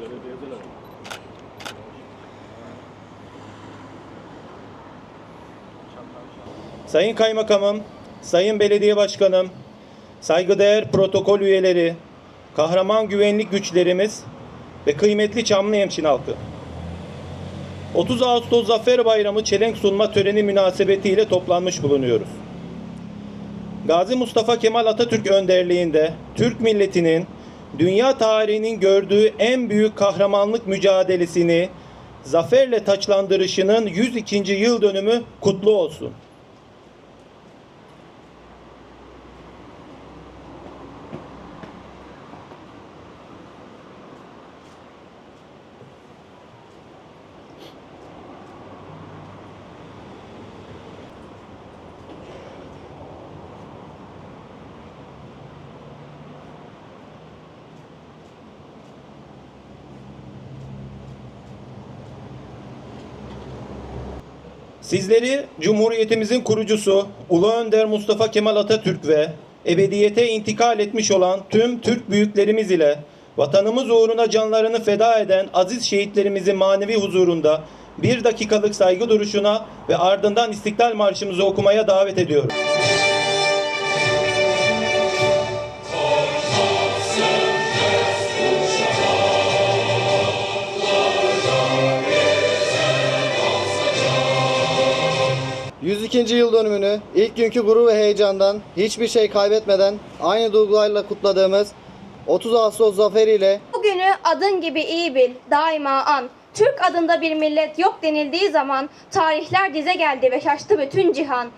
Belediyedeler. Sayın Kaymakamım, Sayın Belediye Başkanım, saygıdeğer protokol üyeleri, kahraman güvenlik güçlerimiz ve kıymetli Çamlıhemşin halkı. 30 Ağustos Zafer Bayramı çelenk sunma töreni münasebetiyle toplanmış bulunuyoruz. Gazi Mustafa Kemal Atatürk önderliğinde Türk milletinin dünya tarihinin gördüğü en büyük kahramanlık mücadelesini zaferle taçlandırışının 102. yıl dönümü kutlu olsun. Sizleri Cumhuriyetimizin kurucusu Ulu Önder Mustafa Kemal Atatürk ve ebediyete intikal etmiş olan tüm Türk büyüklerimiz ile vatanımız uğruna canlarını feda eden aziz şehitlerimizin manevi huzurunda bir dakikalık saygı duruşuna ve ardından İstiklal Marşımızı okumaya davet ediyorum. 102. yıl dönümünü ilk günkü gurur ve heyecandan hiçbir şey kaybetmeden aynı duygularla kutladığımız 30 Ağustos zaferiyle Bugünü adın gibi iyi bil, daima an. Türk adında bir millet yok denildiği zaman tarihler dize geldi ve şaştı bütün cihan.